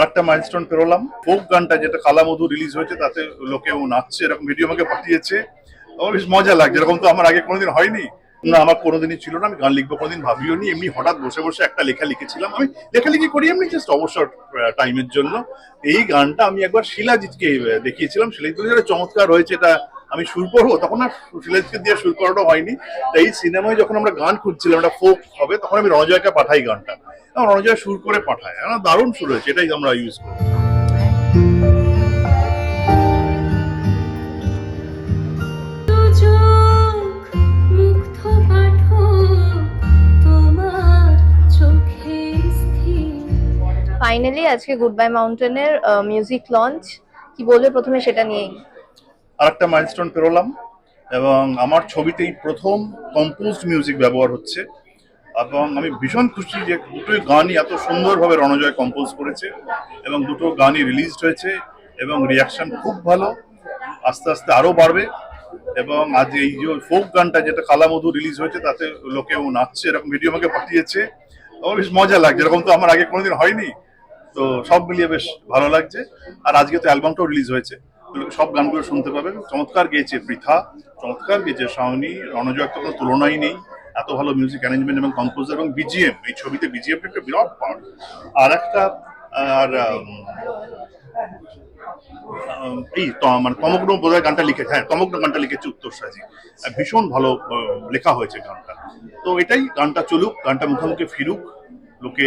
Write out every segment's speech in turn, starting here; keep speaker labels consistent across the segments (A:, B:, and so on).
A: আর একটা milestone পেরোলাম। Folk গানটা যেটা কালামধু রিলিজ হয়েছে, তাতে লোকেও নাচছে, এরকম ভিডিও আমাকে পাঠিয়েছে। আমার বেশ মজা লাগছে, এরকম তো আমার আগে কোনোদিন হয়নি। না, আমার কোনোদিনই ছিল না, আমি গান লিখব কোনোদিন ভাবিও নি। এমনি হঠাৎ বসে বসে একটা লেখা লিখেছিলাম। আমি লেখালেখি করি এমনি জাস্ট অবসর টাইমের জন্য। এই গানটা আমি একবার শিলাজিৎকে দেখিয়েছিলাম। শিলাজিৎ "এটা চমৎকার হয়েছে এটা। আমি সুর করব? তখন আর শিলাজিৎকে দিয়ে সুর করাটা হয়নি। তো এই সিনেমায় যখন আমরা গান খুঁজছিলাম, একটা ফোক হবে, তখন আমি রণজয়কে পাঠাই গানটা। রণজয় সুর করে পাঠায়। আমার দারুণ সুর হয়েছে এটাই আমরা ইউজ করি।
B: ফাইনালি আজকে গুড বাই মাউন্টেনের মিউজিক লঞ্চ কি বলবে প্রথমে সেটা নিয়েই?
A: আর একটা মাইলস্টোন পেরোলাম এবং আমার ছবিতেই প্রথম কম্পোজড মিউজিক ব্যবহার হচ্ছে। এবং আমি ভীষণ খুশি যে দুটোই গানই এত সুন্দরভাবে রণজয় কম্পোজ করেছে এবং দুটো গানই রিলিজড হয়েছে এবং রিয়াকশন খুব ভালো, আস্তে আস্তে আরও বাড়বে এবং আজ এই যে ফোক গানটা যেটা কালামধু রিলিজ হয়েছে তাতে লোকেও নাচছে, এরকম ভিডিও আমাকে পাঠিয়েছে। আমার বেশ মজা লাগছে, এরকম তো আমার আগে কোনোদিন হয়নি। তো সব মিলিয়ে বেশ ভালো লাগছে। আর আজকে তো অ্যালবামটাও রিলিজ হয়েছে। সব গানগুলো শুনতে পাবেন চমৎকার গেয়েছে বৃথা চমৎকার গেয়েছে শাওনি, রণজয় তো কোনো তুলনাই নেই। এত ভালো মিউজিক অ্যারেঞ্জমেন্ট এবং কম্পোজার এবং বিজিএম এই ছবিতে বিজিএম একটা বিরাট পার্ট আর একটা, আর এই মানে তমগ্ন বোধহয় গানটা লিখে হ্যাঁ তমগ্ন গানটা লিখেছে উত্তর সাজি। ভীষণ ভালো লেখা হয়েছে গানটা। তো এটাই গানটা চলুক, গানটা মুখোমুখি ফিরুক, লোকে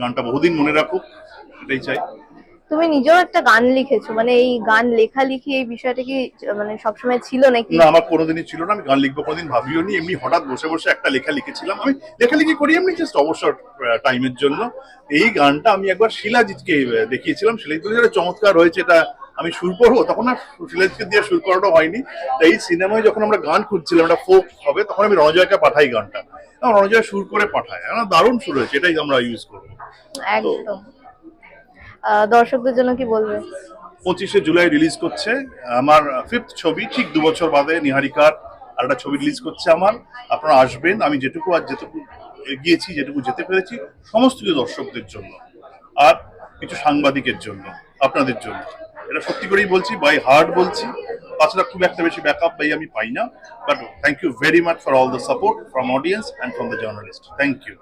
A: গানটা বহুদিন মনে রাখুক, এটাই চাই।
B: তুমি নিজেও একটা গান লিখেছো মানে এই গান লেখালেখি এই বিষয়টা কি মানে সবসময় ছিল নাকি?
A: না আমার কোনোদিনই ছিল না আমি গান লিখব কোনোদিন ভাবিও নি এমনি হঠাৎ বসে বসে একটা লেখা লিখেছিলাম। আমি লেখালেখি করি এমনি জাস্ট অবসর টাইমের জন্য। এই গানটা আমি একবার শিলাজিৎকে দেখিয়েছিলাম। শিলাজিৎ বলে, "এটা চমৎকার হয়েছে এটা আমি সুর করব। তখন আর শিলাজিৎকে দিয়ে সুর করাটা হয়নি। তো এই সিনেমায় যখন আমরা গান খুঁজছিলাম একটা ফোক হবে তখন আমি রণজয়কে পাঠাই গানটা। রণজয় সুর করে পাঠায়। দারুণ সুর হয়েছে এটাই আমরা ইউজ করব।
B: একদম। দর্শকদের জন্য কি বলবে?
A: পঁচিশে জুলাই রিলিজ করছে। আমার ফিফথ ছবি, ঠিক দু বছর বাদে নিহারিকার আর একটা ছবি রিলিজ করছে আমার। আপনারা আসবেন, আমি যেটুকু আর যেটুকু গিয়েছি যেটুকু যেতে পেরেছি, সমস্ত কিছু দর্শকদের জন্য আর কিছু সাংবাদিকের জন্য, আপনাদের জন্য। এটা সত্যি করেই বলছি বাই হার্ট বলছি। তাছাড়া খুব একটা বেশি ব্যাকআপ বাই আমি পাই না but thank you very much for all the support from audience and from the journalist thank you